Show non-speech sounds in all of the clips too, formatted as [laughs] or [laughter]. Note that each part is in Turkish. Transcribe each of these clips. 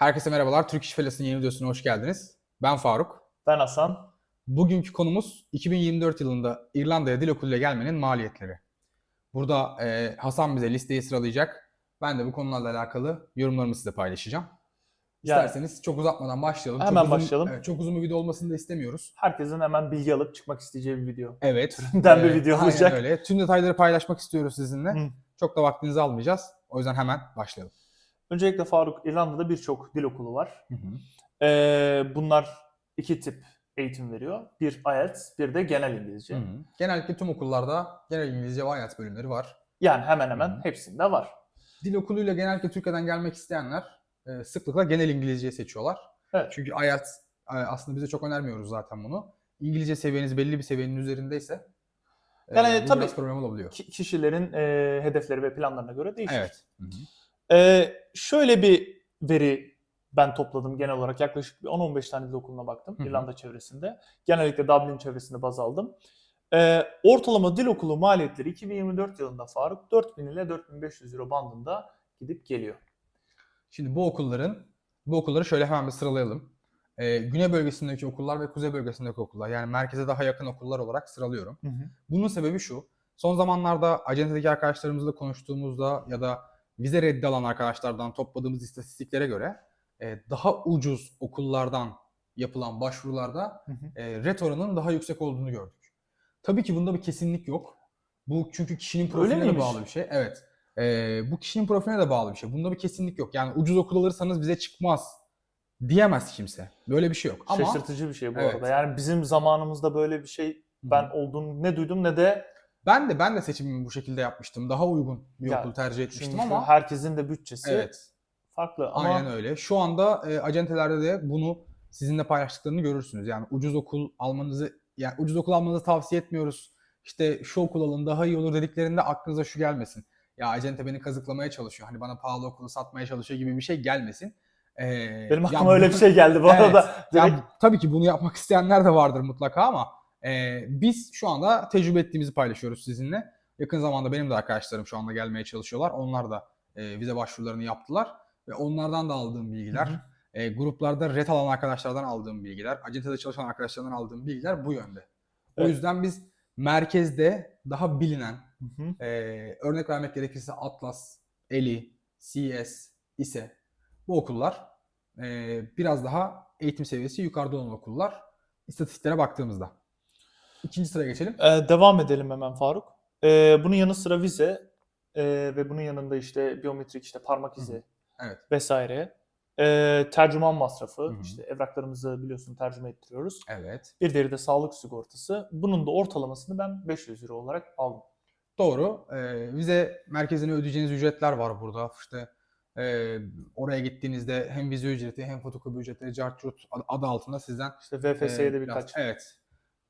Herkese merhabalar. Türk İş Felasi'nin yeni videosuna hoş geldiniz. Ben Faruk. Ben Hasan. Bugünkü konumuz 2024 yılında İrlanda'ya dil okuluyla gelmenin maliyetleri. Burada e, Hasan bize listeyi sıralayacak. Ben de bu konularla alakalı yorumlarımı size paylaşacağım. Yani- İsterseniz çok uzatmadan başlayalım. Hemen çok uzun, başlayalım. evet, çok uzun bir video olmasını da istemiyoruz. Herkesin hemen bilgi alıp çıkmak isteyeceği bir video. Evet. Türünden bir video aynen olacak. öyle. Tüm detayları paylaşmak istiyoruz sizinle. Hı. Çok da vaktinizi almayacağız. O yüzden hemen başlayalım. Öncelikle Faruk, İrlanda'da birçok dil okulu var. Hı hı. Ee, bunlar iki tip eğitim veriyor. Bir IELTS, bir de genel İngilizce. Hı hı. Genellikle tüm okullarda genel İngilizce ve IELTS bölümleri var. Yani hemen hemen Hı hı. hepsinde var. Dil okuluyla genellikle Türkiye'den gelmek isteyenler e, sıklıkla genel İngilizceyi seçiyorlar. Evet. Çünkü IELTS e, aslında bize çok önermiyoruz zaten bunu. İngilizce seviyeniz belli bir seviyenin üzerindeyse e, Yani bu tabii- problem olabiliyor. Ki- kişilerin e, hedefleri ve planlarına göre değişir. Evet. Hı hı. Ee, şöyle bir veri ben topladım genel olarak. Yaklaşık bir 10-15 tane dil okuluna baktım Hı hı. İrlanda çevresinde. Genellikle Dublin çevresinde baz aldım. Ee, ortalama dil okulu maliyetleri 2024 yılında Faruk 4000 ile 4500 euro bandında gidip geliyor. Şimdi bu okulların bu okulları şöyle hemen bir sıralayalım. E, güney bölgesindeki okullar ve kuzey bölgesindeki okullar yani merkeze daha yakın okullar olarak sıralıyorum. Bunun sebebi şu. Son zamanlarda acentedeki arkadaşlarımızla konuştuğumuzda ya da vize reddi alan arkadaşlardan topladığımız istatistiklere göre e, daha ucuz okullardan yapılan başvurularda Hı hı. e, ret oranının daha yüksek olduğunu gördük. Tabii ki bunda bir kesinlik yok. Bu çünkü kişinin profiline de bağlı bir şey. Evet. E, bu kişinin profiline de bağlı bir şey. Bunda bir kesinlik yok. Yani ucuz okul alırsanız bize çıkmaz diyemez kimse. Böyle bir şey yok. Ama Şaşırtıcı bir şey bu Evet. arada. Yani bizim zamanımızda böyle bir şey ben olduğunu ne duydum ne de ben de ben de seçimimi bu şekilde yapmıştım. Daha uygun bir Ya, okul tercih etmiştim çünkü ama herkesin de bütçesi evet. farklı ama Aynen öyle. Şu anda e, acentelerde de bunu sizinle paylaştıklarını görürsünüz. Yani ucuz okul almanızı yani ucuz okul almanızı tavsiye etmiyoruz. İşte şu okul alın daha iyi olur dediklerinde aklınıza şu gelmesin. Ya acente beni kazıklamaya çalışıyor. Hani bana pahalı okulu satmaya çalışıyor gibi bir şey gelmesin. Ee, benim ya aklıma öyle bunu- bir şey geldi bu Evet. arada. Ya Direkt tabii ki bunu yapmak isteyenler de vardır mutlaka ama e, biz şu anda tecrübe ettiğimizi paylaşıyoruz sizinle. Yakın zamanda benim de arkadaşlarım şu anda gelmeye çalışıyorlar. Onlar da e, vize başvurularını yaptılar ve onlardan da aldığım bilgiler, Hı hı. e, gruplarda ret alan arkadaşlardan aldığım bilgiler, acentede çalışan arkadaşlardan aldığım bilgiler bu yönde. O Evet. yüzden biz merkezde daha bilinen, Hı hı. e, örnek vermek gerekirse Atlas, Eli, CS, ise bu okullar e, biraz daha eğitim seviyesi yukarıda olan okullar istatistiklere baktığımızda. İkinci sıraya geçelim. Ee, devam edelim hemen Faruk. Ee, bunun yanı sıra vize e, ve bunun yanında işte biyometrik işte parmak hı. izi Evet. vesaire. Ee, tercüman masrafı, Hı hı. işte evraklarımızı biliyorsun tercüme ettiriyoruz. Evet. Bir diğeri de sağlık sigortası. Bunun da ortalamasını ben 500 euro olarak aldım. Doğru. E, vize merkezine ödeyeceğiniz ücretler var burada. İşte e, oraya gittiğinizde hem vize ücreti hem fotokopi ücretleri cart adı altında sizden İşte VFS'ye de biraz- birkaç. evet.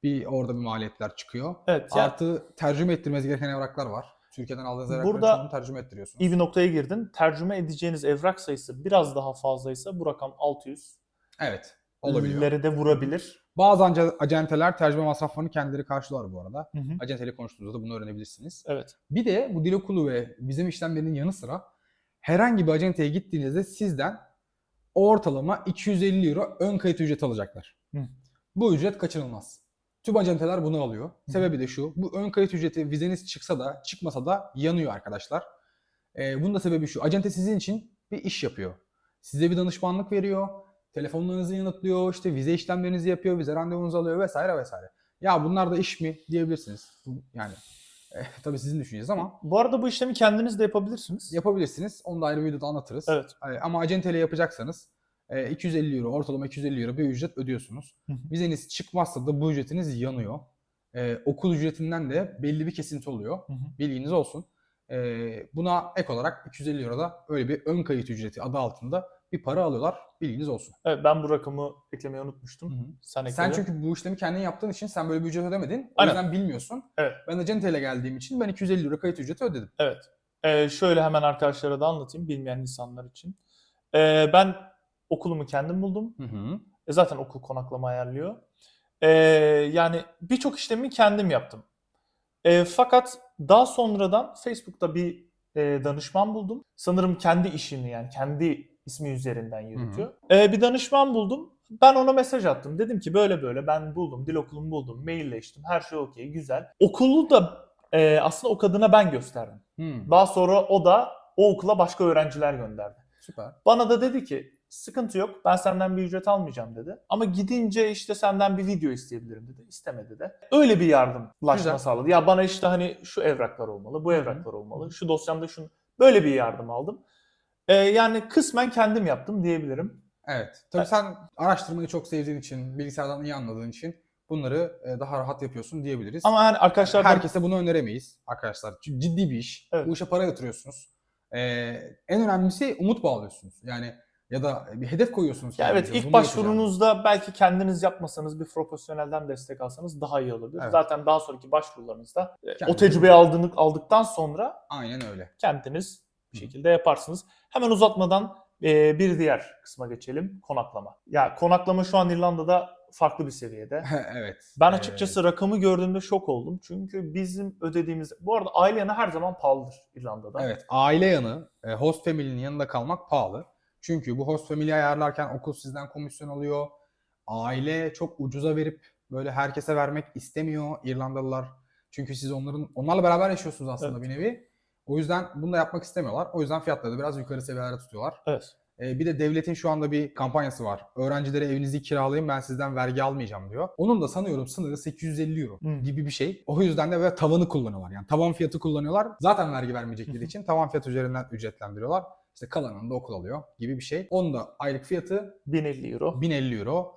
Bir orada bir maliyetler çıkıyor. Evet, yani Artı tercüme ettirmeniz gereken evraklar var. Türkiye'den aldığınız evrakların Burada- çoğunu tercüme ettiriyorsunuz. iyi bir noktaya girdin. Tercüme edeceğiniz evrak sayısı biraz daha fazlaysa bu rakam 600. Evet. Olabiliyor. De vurabilir. Bazı acenteler tercüme masraflarını kendileri karşılar bu arada. Hı hı. Acenteyle konuştuğunuzda da bunu öğrenebilirsiniz. Evet. Bir de bu dil okulu ve bizim işlemlerinin yanı sıra herhangi bir acenteye gittiğinizde sizden ortalama 250 euro ön kayıt ücreti alacaklar. Hı. Bu ücret kaçınılmaz. Tüm acenteler bunu alıyor. Sebebi de şu. Bu ön kayıt ücreti vizeniz çıksa da çıkmasa da yanıyor arkadaşlar. Ee, bunun da sebebi şu. Acente sizin için bir iş yapıyor. Size bir danışmanlık veriyor. Telefonlarınızı yanıtlıyor. işte vize işlemlerinizi yapıyor. Vize randevunuzu alıyor vesaire vesaire. Ya bunlar da iş mi diyebilirsiniz. Yani eh, tabii sizin düşünceniz ama Bu arada bu işlemi kendiniz de yapabilirsiniz. yapabilirsiniz. Onu da ayrı bir videoda anlatırız. Evet. Ee, Ama acenteyle yapacaksanız e, 250 euro, ortalama 250 euro bir ücret ödüyorsunuz. Vizeniz çıkmazsa da bu ücretiniz yanıyor. Ee, okul ücretinden de belli bir kesinti oluyor. Bilginiz olsun. Ee, buna ek olarak 250 euro da öyle bir ön kayıt ücreti adı altında bir para alıyorlar. Bilginiz olsun. Evet ben bu rakamı eklemeyi unutmuştum. Hı hı. Sen ekledin. Sen çünkü bu işlemi kendin yaptığın için sen böyle bir ücret ödemedin. O Aynen. yüzden bilmiyorsun. Evet. Ben acenteyle geldiğim için ben 250 euro kayıt ücreti ödedim. Evet. Ee, şöyle hemen arkadaşlara da anlatayım bilmeyen insanlar için. Ee, ben okulumu kendim buldum. Hı hı. E zaten okul konaklama ayarlıyor. Ee, yani birçok işlemi kendim yaptım. Ee, fakat daha sonradan Facebook'ta bir e, danışman buldum. Sanırım kendi işini yani kendi ismi üzerinden yürütüyor. Ee, bir danışman buldum. Ben ona mesaj attım. Dedim ki böyle böyle ben buldum. Dil okulumu buldum. Mailleştim. Her şey okey. Güzel. Okulu da e, aslında o kadına ben gösterdim. Hmm, Daha sonra o da o okula başka öğrenciler gönderdi. süper. Bana da dedi ki sıkıntı yok ben senden bir ücret almayacağım dedi. Ama gidince işte senden bir video isteyebilirim dedi. İstemedi de. Öyle bir yardımlaşma Güzel. sağladı. Ya bana işte hani şu evraklar olmalı, bu Hı hı. evraklar olmalı, şu dosyamda şunu. Böyle bir yardım aldım. Ee, yani kısmen kendim yaptım diyebilirim. Evet. Tabii sen araştırmayı çok sevdiğin için, bilgisayardan iyi anladığın için bunları e, daha rahat yapıyorsun diyebiliriz. Ama yani arkadaşlar Herkese bunu öneremeyiz arkadaşlar. Çünkü ciddi bir iş. Evet. Bu işe para yatırıyorsunuz. Ee, en önemlisi umut bağlıyorsunuz. Yani ya da bir hedef koyuyorsunuz. Ya evet ilk yapacağım. başvurunuzda belki kendiniz yapmasanız bir profesyonelden destek alsanız daha iyi olabilir. Evet. Zaten daha sonraki başvurularınızda e, o Kendiniz- tecrübeyi aldığını, aldıktan sonra Aynen öyle. kendiniz bir Hı. şekilde yaparsınız. Hemen uzatmadan e, bir diğer kısma geçelim. Konaklama. Ya konaklama şu an İrlanda'da farklı bir seviyede. [laughs] evet. Ben Ee, açıkçası rakamı gördüğümde şok oldum. Çünkü bizim ödediğimiz... Bu arada aile yanı her zaman pahalıdır İrlanda'da. Evet. Aile yanı, e, host family'nin yanında kalmak pahalı. Çünkü bu host family ayarlarken okul sizden komisyon alıyor. Aile çok ucuza verip böyle herkese vermek istemiyor İrlandalılar. Çünkü siz onların onlarla beraber yaşıyorsunuz aslında Evet. bir nevi. O yüzden bunu da yapmak istemiyorlar. O yüzden fiyatları da biraz yukarı seviyelerde tutuyorlar. Evet. Ee, bir de devletin şu anda bir kampanyası var. Öğrencilere evinizi kiralayın ben sizden vergi almayacağım diyor. Onun da sanıyorum sınırı 850 euro Hmm. gibi bir şey. O yüzden de böyle tavanı kullanıyorlar. Yani tavan fiyatı kullanıyorlar. Zaten vergi vermeyecekleri için tavan fiyat üzerinden ücretlendiriyorlar. İşte kalanını da okul alıyor gibi bir şey. Onun da aylık fiyatı 1050 euro. 1050 euro.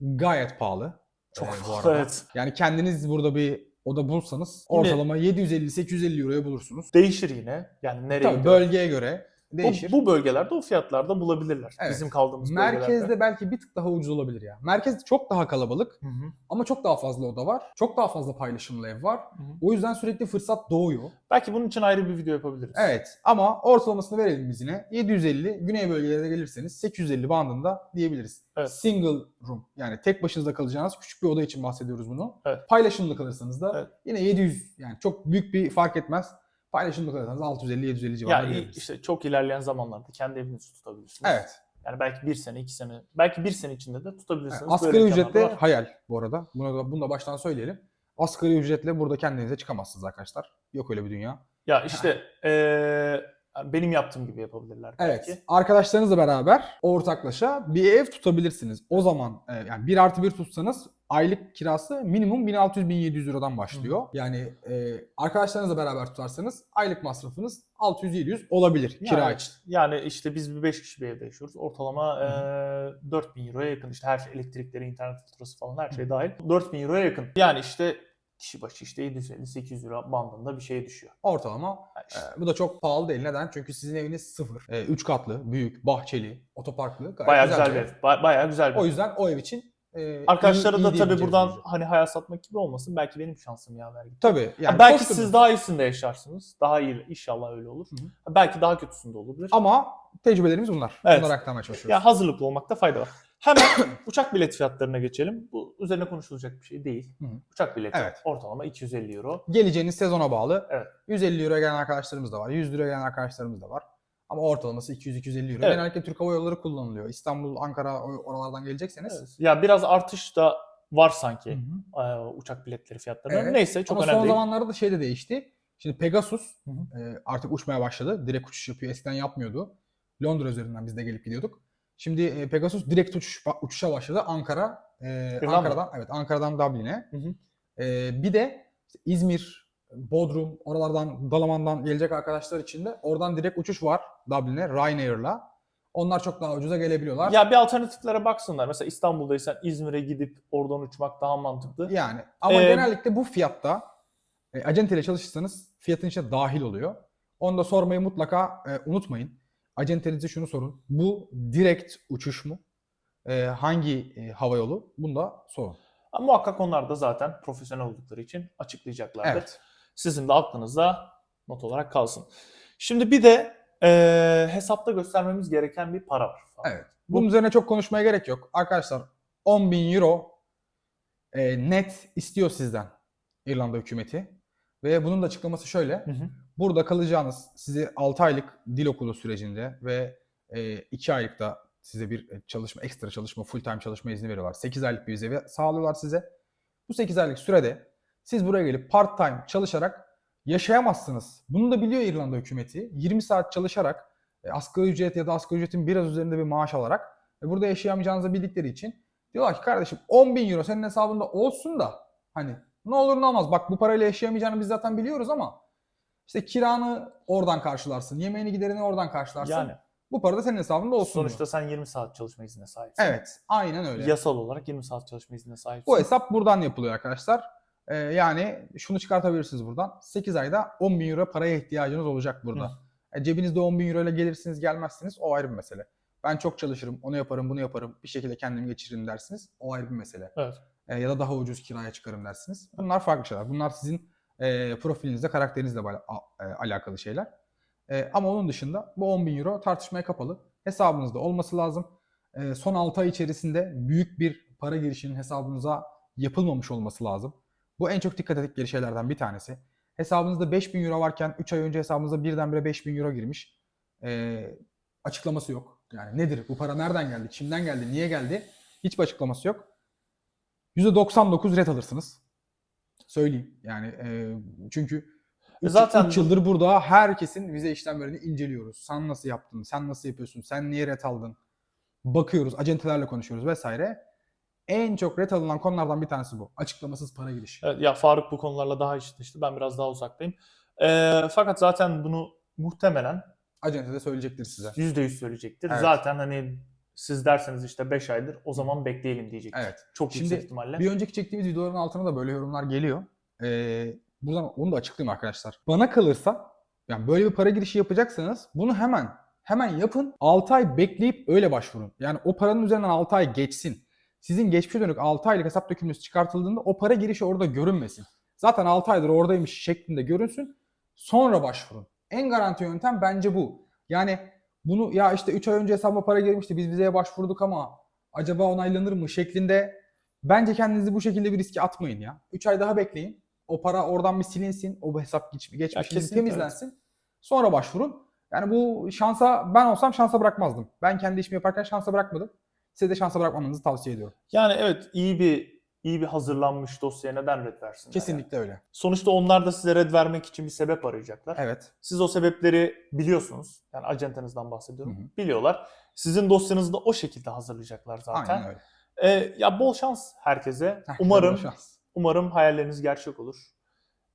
Gayet pahalı. Çok Ee, bu arada. evet. Yani kendiniz burada bir oda bulsanız ortalama 750-850 euroya bulursunuz. Değişir yine. Yani nereye Tabii gidiyor? bölgeye göre değişir. bu bölgelerde o fiyatlarda bulabilirler. Evet. Bizim kaldığımız bölgelerde. Merkezde belki bir tık daha ucuz olabilir ya. Merkez çok daha kalabalık Hı hı. ama çok daha fazla oda var. Çok daha fazla paylaşımlı ev var. Hı hı. O yüzden sürekli fırsat doğuyor. Belki bunun için ayrı bir video yapabiliriz. Evet ama ortalamasını verelim biz yine. 750 güney bölgelere gelirseniz 850 bandında diyebiliriz. Evet. Single room yani tek başınıza kalacağınız küçük bir oda için bahsediyoruz bunu. Evet. Paylaşımlı kalırsanız da Evet. yine 700 yani çok büyük bir fark etmez. Paylaşımlı kalırsanız 650-750 civarında Ya işte çok ilerleyen zamanlarda kendi evinizi tutabilirsiniz. Evet. Yani belki bir sene, iki sene, belki bir sene içinde de tutabilirsiniz. Böyle asgari imkanlar ücretle var. hayal bu arada. Bunu da, bunu da baştan söyleyelim. Asgari ücretle burada kendinize çıkamazsınız arkadaşlar. Yok öyle bir dünya. Ya işte [laughs] eee, benim yaptığım gibi yapabilirler belki. Evet. Arkadaşlarınızla beraber ortaklaşa bir ev tutabilirsiniz. O zaman e, yani 1 artı 1 tutsanız aylık kirası minimum 1600-1700 Euro'dan başlıyor. Yani e, arkadaşlarınızla beraber tutarsanız aylık masrafınız 600-700 olabilir kira Yani, için. yani işte biz bir 5 kişi bir evde yaşıyoruz. Ortalama eee 4000 euroya yakın işte her şey elektrikleri, internet faturası falan her şey dahil. 4000 euroya yakın. Yani işte kişi başı işte 750-800 euro bandında bir şeye düşüyor. Ortalama. Yani işte E, bu da çok pahalı değil. Neden? Çünkü sizin eviniz sıfır. 3 katlı, büyük, bahçeli, otoparklı. Gayet bayağı güzel bir bir ev. Ba- Bayağı güzel bir O yüzden o ev için e, Arkadaşlara iyi- iyi da tabii buradan ücret. hani hayal satmak gibi olmasın. Belki benim şansım ya vergi. Tabii. Yani Yani belki siz daha iyisinde yaşarsınız. Daha iyi inşallah öyle olur. Hı Belki daha kötüsünde olabilir. Ama tecrübelerimiz bunlar. Evet. Bunları aktarmaya çalışıyoruz. Ya hazırlıklı olmakta fayda var. Hemen [coughs] uçak bilet fiyatlarına geçelim. Bu üzerine konuşulacak bir şey değil. Hı hı. Uçak bileti Evet. ortalama 250 euro. Geleceğiniz sezona bağlı. Evet. 150 euroya gelen arkadaşlarımız da var. 100 liraya gelen arkadaşlarımız da var. Ama ortalaması 200-250 euro. Evet. Genellikle Türk Hava Yolları kullanılıyor. İstanbul, Ankara oralardan gelecekseniz. Evet. Ya biraz artış da var Hı sanki hı. e, uçak biletleri fiyatlarında. Evet. Neyse çok Ama önemli son değil. zamanlarda da şey de değişti. Şimdi Pegasus Hı hı. e, artık uçmaya başladı. Direkt uçuş yapıyor. Eskiden yapmıyordu. Londra üzerinden biz de gelip gidiyorduk. Şimdi e, Pegasus direkt uçuş, uçuşa başladı. Ankara, e. Ankara'dan evet Ankara'dan Dublin'e. Hı hı. E, bir de işte İzmir, Bodrum, oralardan Dalaman'dan gelecek arkadaşlar için de oradan direkt uçuş var Dublin'e Ryanair'la. Onlar çok daha ucuza gelebiliyorlar. Ya bir alternatiflere baksınlar. Mesela İstanbul'daysan İzmir'e gidip oradan uçmak daha mantıklı. Yani ama Ee, genellikle bu fiyatta e, acenteyle çalışırsanız fiyatın içine dahil oluyor. Onu da sormayı mutlaka e, unutmayın. Acentenize şunu sorun. Bu direkt uçuş mu? E, hangi e, hava yolu? Bunu da sorun. Ama muhakkak onlar da zaten profesyonel oldukları için açıklayacaklardır. Evet. Sizin de aklınızda not olarak kalsın. Şimdi bir de e, hesapta göstermemiz gereken bir para var. Evet. Bunun üzerine çok konuşmaya gerek yok. Arkadaşlar 10.000 euro e, net istiyor sizden İrlanda hükümeti. Ve bunun da açıklaması şöyle. Hı hı. Burada kalacağınız sizi 6 aylık dil okulu sürecinde ve 2 aylık da size bir e, çalışma, ekstra çalışma, full time çalışma izni veriyorlar. 8 aylık bir vize sağlıyorlar size. Bu 8 aylık sürede siz buraya gelip part time çalışarak yaşayamazsınız. Bunu da biliyor İrlanda hükümeti. 20 saat çalışarak e, asgari ücret ya da asgari ücretin biraz üzerinde bir maaş alarak ve burada yaşayamayacağınızı bildikleri için diyorlar ki kardeşim 10 bin euro senin hesabında olsun da hani ne olur ne olmaz bak bu parayla yaşayamayacağını biz zaten biliyoruz ama işte kiranı oradan karşılarsın, yemeğini giderini oradan karşılarsın. Yani bu para da senin hesabında olsun. sonuçta diyor. sen 20 saat çalışma iznine sahipsin. Evet, aynen öyle. Yasal olarak 20 saat çalışma iznine sahipsin. Bu hesap buradan yapılıyor arkadaşlar. Ee, yani şunu çıkartabilirsiniz buradan. 8 ayda 10 bin euro paraya ihtiyacınız olacak burada. E, cebinizde 10 bin euro ile gelirsiniz gelmezsiniz o ayrı bir mesele. Ben çok çalışırım, onu yaparım, bunu yaparım, bir şekilde kendimi geçiririm dersiniz. O ayrı bir mesele. Evet. E, ya da daha ucuz kiraya çıkarım dersiniz. Bunlar farklı şeyler. Bunlar sizin e, profilinizle, karakterinizle e, alakalı şeyler. E, ama onun dışında bu 10 bin euro tartışmaya kapalı. Hesabınızda olması lazım. E, son 6 ay içerisinde büyük bir para girişinin hesabınıza yapılmamış olması lazım. Bu en çok dikkat ettikleri şeylerden bir tanesi. Hesabınızda 5000 euro varken 3 ay önce hesabınıza birdenbire 5000 euro girmiş. E, açıklaması yok. Yani nedir? Bu para nereden geldi? Kimden geldi? Niye geldi? Hiçbir açıklaması yok. %99 ret alırsınız. Söyleyeyim. Yani e, çünkü E zaten 3 yıldır burada herkesin vize işlemlerini inceliyoruz. Sen nasıl yaptın? Sen nasıl yapıyorsun? Sen niye ret aldın? Bakıyoruz, acentelerle konuşuyoruz vesaire. En çok ret alınan konulardan bir tanesi bu. Açıklamasız para girişi. Evet, ya Faruk bu konularla daha içi dışlı. Ben biraz daha uzaktayım. Ee, fakat zaten bunu muhtemelen Acente de söyleyecektir size. %100 söyleyecektir. Evet. Zaten hani siz derseniz işte 5 aydır o zaman bekleyelim diyecektir. Evet. Çok Şimdi yüksek ihtimalle. Bir önceki çektiğimiz videoların altına da böyle yorumlar geliyor. Ee, buradan onu da açıklayayım arkadaşlar. Bana kalırsa yani böyle bir para girişi yapacaksanız bunu hemen hemen yapın. 6 ay bekleyip öyle başvurun. Yani o paranın üzerinden 6 ay geçsin. Sizin geçmişe dönük 6 aylık hesap dökümünüz çıkartıldığında o para girişi orada görünmesin. Zaten 6 aydır oradaymış şeklinde görünsün. Sonra başvurun. En garanti yöntem bence bu. Yani bunu ya işte 3 ay önce hesabıma para girmişti biz vizeye başvurduk ama acaba onaylanır mı şeklinde bence kendinizi bu şekilde bir riske atmayın ya. 3 ay daha bekleyin. O para oradan bir silinsin. O hesap geç, geçmişiniz temizlensin. Sonra başvurun. Yani bu şansa ben olsam şansa bırakmazdım. Ben kendi işimi yaparken şansa bırakmadım. Size de şansa bırakmamanızı tavsiye ediyorum. Yani evet iyi bir iyi bir hazırlanmış dosyaya neden red versinler? yani? Kesinlikle öyle. Sonuçta onlar da size red vermek için bir sebep arayacaklar. Evet. Siz o sebepleri biliyorsunuz. Yani acentenizden bahsediyorum. Hı hı. Biliyorlar. Sizin dosyanızı da o şekilde hazırlayacaklar zaten. Aynen öyle. Ee, ya bol şans herkese. [laughs] Umarım şans. umarım hayalleriniz gerçek olur.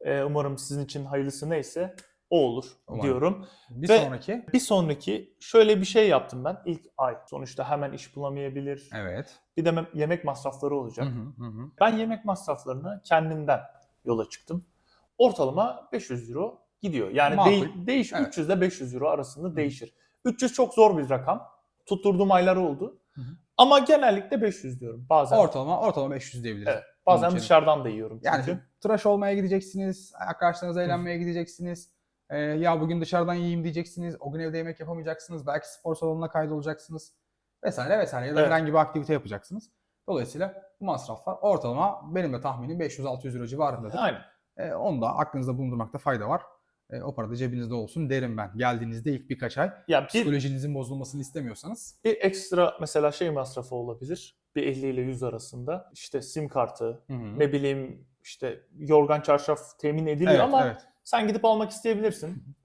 Ee, umarım sizin için hayırlısı neyse o olur Umarım. diyorum. Bir Ve- sonraki. Bir sonraki şöyle bir şey yaptım ben ilk ay. Sonuçta hemen iş bulamayabilir. Evet. Bir de yemek masrafları olacak. Hı hı, hı hı. Ben yemek masraflarını kendimden yola çıktım. Ortalama 500 euro gidiyor. Yani Makul. değ- değiş Evet. 300 ile 500 euro arasında değişir. 300 çok zor bir rakam. Tutturduğum aylar oldu. Hı hı. Ama genellikle 500 diyorum. Bazen Ortalama ortalama 500 diyebiliriz. Evet. bazen dışarıdan da yiyorum Yani çünkü. tıraş olmaya gideceksiniz, arkadaşlarınızla eğlenmeye gideceksiniz. Ee, ya bugün dışarıdan yiyeyim diyeceksiniz. O gün evde yemek yapamayacaksınız. Belki spor salonuna kaydolacaksınız. Vesaire vesaire. Ya da Evet. herhangi bir aktivite yapacaksınız. Dolayısıyla bu masraflar ortalama benim de tahminim 500-600 euro civarındadır. Aynen. Ee, onu da aklınızda bulundurmakta fayda var. Ee, o para da cebinizde olsun derim ben. Geldiğinizde ilk birkaç ay Ya bir, psikolojinizin bozulmasını istemiyorsanız. bir ekstra mesela şey masrafı olabilir. Bir 50 ile 100 arasında. İşte sim kartı, Hı hı. ne bileyim işte yorgan çarşaf temin ediliyor Evet, ama evet. Sen gidip almak isteyebilirsin.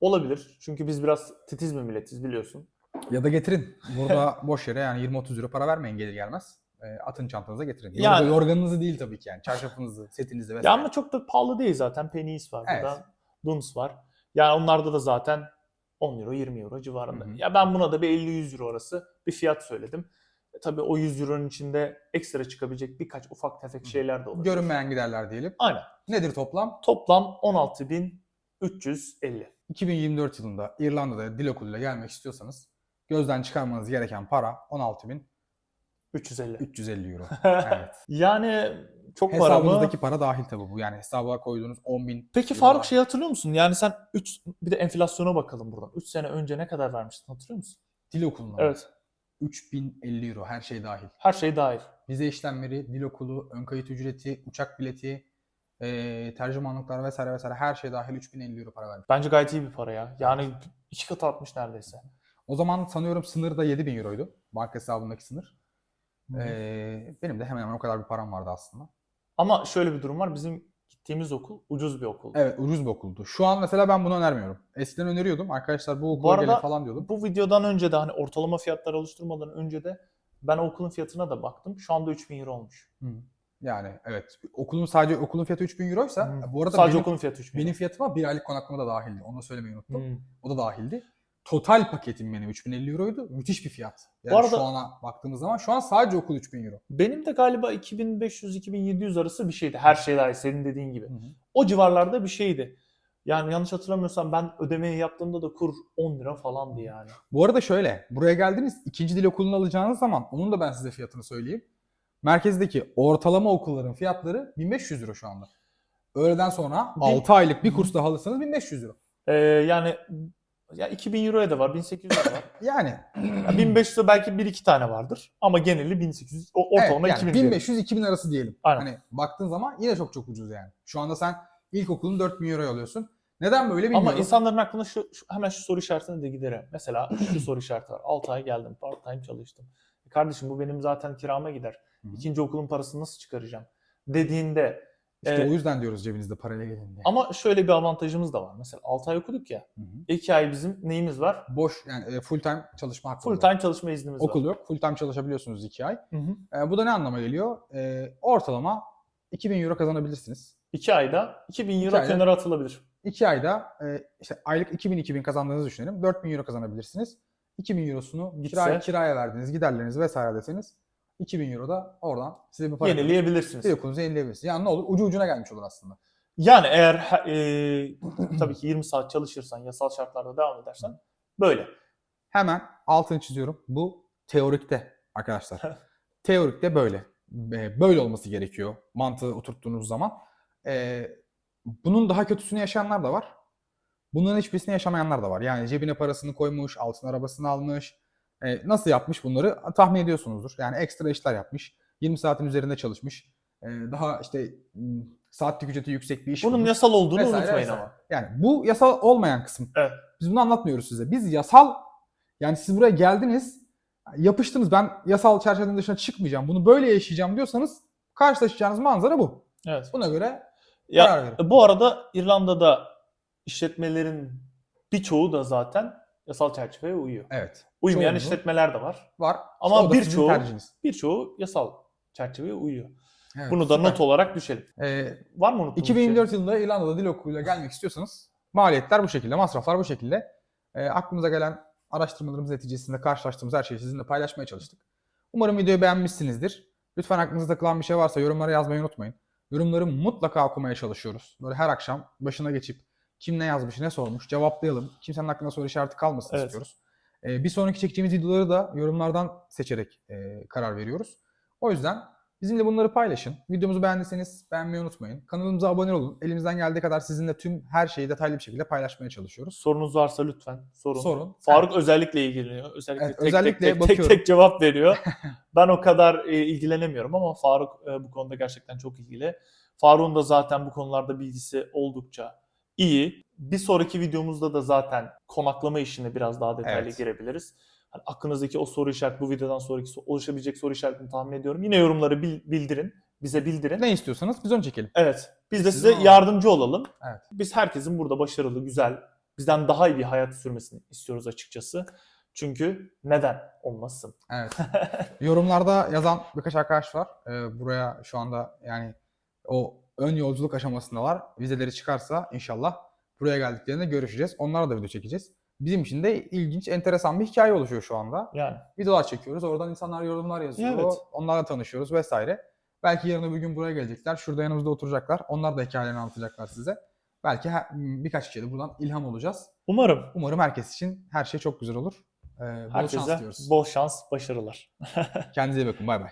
Olabilir. Çünkü biz biraz titiz bir milletiz biliyorsun. Ya da getirin. Burada [laughs] boş yere yani 20-30 euro para vermeyin gelir gelmez. E, atın çantanıza getirin. Yani- yorganınızı değil tabii ki yani. Çarşafınızı, setinizi vesaire. Ya ama çok da pahalı değil zaten. Pennies var Evet. burada. Duns var. Yani onlarda da zaten 10 euro 20 euro civarında. Hı hı. Ya ben buna da bir 50-100 euro arası bir fiyat söyledim. E, tabii o 100 euronun içinde ekstra çıkabilecek birkaç ufak tefek şeyler de olabilir. Görünmeyen giderler diyelim. Aynen. Nedir toplam? Toplam 16.350. 2024 yılında İrlanda'da dil okuluyla gelmek istiyorsanız gözden çıkarmanız gereken para 16.350 350. euro. [laughs] Evet. yani çok para mı? Hesabınızdaki para dahil tabii bu. Yani hesaba koyduğunuz 10.000 Peki euro Faruk şey hatırlıyor musun? Yani sen 3 bir de enflasyona bakalım buradan. 3 sene önce ne kadar vermiştin hatırlıyor musun? Dil okuluna Evet. 3050 euro her şey dahil. Her şey dahil. Vize işlemleri, dil okulu, ön kayıt ücreti, uçak bileti, e, tercümanlıklar vesaire vesaire her şey dahil 3050 euro para vermiş. Bence gayet iyi bir para ya. Yani iki katı artmış neredeyse. O zaman sanıyorum sınır da 7000 euroydu. Banka hesabındaki sınır. Ee, benim de hemen hemen o kadar bir param vardı aslında. Ama şöyle bir durum var. Bizim gittiğimiz okul ucuz bir okul. Evet ucuz bir okuldu. Şu an mesela ben bunu önermiyorum. Eskiden öneriyordum. Arkadaşlar bu okula gelin falan diyordum. Bu videodan önce de hani ortalama fiyatları oluşturmadan önce de ben okulun fiyatına da baktım. Şu anda 3000 euro olmuş. Hı. Yani evet. Okulun sadece okulun fiyatı 3000 euroysa Hı. bu arada Sadece benim, okulun fiyatı 3000 benim fiyatıma bir aylık konaklama da dahildi. Onu da söylemeyi unuttum. Hı. O da dahildi. Total paketim benim 3050 euroydu. Müthiş bir fiyat. Yani Bu arada- şu ana baktığımız zaman şu an sadece okul 3000 euro. Benim de galiba 2500-2700 arası bir şeydi. Her şey dahil senin dediğin gibi. Hı hı. O civarlarda bir şeydi. Yani yanlış hatırlamıyorsam ben ödemeyi yaptığımda da kur 10 lira falandı yani. Bu arada şöyle, buraya geldiniz ikinci dil okulunu alacağınız zaman onun da ben size fiyatını söyleyeyim. Merkezdeki ortalama okulların fiyatları 1500 euro şu anda. Öğleden sonra Bin- 6 aylık bir kurs daha alırsanız 1500 euro. Ee, yani ya 2000 euroya da var, 1800 de var. [laughs] Yani, Ya 1500'de belki bir iki tane vardır ama geneli 1800 o- ortalama evet, yani 2000 diyelim. 1500-2000 arası diyelim. Aynen. Hani baktığın zaman yine çok çok ucuz yani. Şu anda sen ilkokulun 4000 euroya alıyorsun. Neden böyle bilmiyorum. Ama insanların aklına şu, şu- hemen şu soru işaretini de giderim. Mesela şu soru işareti var. 6 ay geldim, part time çalıştım. E kardeşim bu benim zaten kirama gider. İkinci okulun parasını nasıl çıkaracağım? Dediğinde İşte e, o yüzden diyoruz cebinizde parayla gelin diye. ama şöyle bir avantajımız da var. Mesela 6 ay okuduk ya. Hı hı. 2 ay bizim neyimiz var? Boş yani full time çalışma hakkı Full time çalışma iznimiz Okul var. yok. Full time çalışabiliyorsunuz 2 ay. Hı hı. E, bu da ne anlama geliyor? E, ortalama 2000 euro kazanabilirsiniz. 2 ayda 2000 euro ayda- kenara atılabilir. 2 ayda e, işte aylık 2000-2000 kazandığınızı düşünelim. 4000 euro kazanabilirsiniz. 2000 eurosunu Gitse- kiraya, kiraya verdiğiniz giderlerinizi vesaire deseniz 2000 euro da oradan size bir para Yenileyebilirsiniz. Bir okulunuzu yenileyebilirsiniz. Yani ne olur? Ucu ucuna gelmiş olur aslında. Yani eğer e, [clears throat] tabii ki 20 saat çalışırsan, yasal şartlarda devam edersen böyle. Hemen altını çiziyorum. Bu teorikte arkadaşlar. [laughs] teorikte böyle. E, Böyle olması gerekiyor mantığı oturttuğunuz zaman. E, bunun daha kötüsünü yaşayanlar da var. Bunların hiçbirisini yaşamayanlar da var. Yani cebine parasını koymuş, altın arabasını almış. E, nasıl yapmış bunları tahmin ediyorsunuzdur. Yani ekstra işler yapmış. 20 saatin üzerinde çalışmış. E, daha işte saatlik ücreti yüksek bir iş Bunun bulmuş. yasal olduğunu Vesaire, unutmayın vesaire. ama. Yani bu yasal olmayan kısım. Evet. Biz bunu anlatmıyoruz size. Biz yasal yani siz buraya geldiniz yapıştınız ben yasal çerçevenin dışına çıkmayacağım bunu böyle yaşayacağım diyorsanız karşılaşacağınız manzara bu. Evet. Buna göre Ya karar verin. bu arada İrlanda'da işletmelerin birçoğu da zaten yasal çerçeveye uyuyor. evet Uymayan çoğunluğu işletmeler de var. var. Ama İşte birçoğu-. Birçoğu yasal çerçeveye uyuyor. Evet, Bunu da süper. not olarak düşelim. Ee, Var mı unuttuğumuz 2024 şey? yılında İrlanda'da dil okuluyla gelmek istiyorsanız maliyetler bu şekilde, masraflar bu şekilde. Ee, aklımıza gelen araştırmalarımız neticesinde karşılaştığımız her şeyi sizinle paylaşmaya çalıştık. Umarım videoyu beğenmişsinizdir. Lütfen aklınıza takılan bir şey varsa yorumlara yazmayı unutmayın. Yorumları mutlaka okumaya çalışıyoruz. Böyle her akşam başına geçip kim ne yazmış, ne sormuş cevaplayalım. Kimsenin aklında soru işareti kalmasın Evet. istiyoruz. Ee, bir sonraki çekeceğimiz videoları da yorumlardan seçerek e, karar veriyoruz. O yüzden bizimle bunları paylaşın. Videomuzu beğendiyseniz beğenmeyi unutmayın. Kanalımıza abone olun. Elimizden geldiği kadar sizinle tüm her şeyi detaylı bir şekilde paylaşmaya çalışıyoruz. Sorunuz varsa lütfen sorun. Sorun. Faruk özellikle ilgileniyor. Özellikle, Evet, tek, özellikle tek, tek, tek tek cevap veriyor. [laughs] ben o kadar e, ilgilenemiyorum ama Faruk e, bu konuda gerçekten çok ilgili. Faruk'un da zaten bu konularda bilgisi oldukça iyi. Bir sonraki videomuzda da zaten konaklama işine biraz daha detaylı Evet. girebiliriz. Hani aklınızdaki o soru işareti bu videodan sonraki so- oluşabilecek soru işaretini tahmin ediyorum. Yine yorumları bil- bildirin. Bize bildirin. Ne istiyorsanız biz onu çekelim. Evet. Biz de Siz size yardımcı olalım. Evet. Biz herkesin burada başarılı, güzel, bizden daha iyi bir hayat sürmesini istiyoruz açıkçası. Çünkü neden olmasın? Evet. [laughs] Yorumlarda yazan birkaç arkadaş var. Ee, buraya şu anda yani o ön yolculuk aşamasındalar. Vizeleri çıkarsa inşallah buraya geldiklerinde görüşeceğiz. Onlarla da video çekeceğiz. Bizim için de ilginç, enteresan bir hikaye oluşuyor şu anda. Yani Videolar çekiyoruz. Oradan insanlar yorumlar yazıyor. Evet. Onlarla tanışıyoruz vesaire. Belki yarın öbür gün buraya gelecekler. Şurada yanımızda oturacaklar. Onlar da hikayelerini anlatacaklar size. Belki her- birkaç kişiye de buradan ilham olacağız. umarım Umarım herkes için her şey çok güzel olur. Ee, bol şans herkese diyoruz. bol şans, başarılar. Kendinize iyi bakın. Bay bay.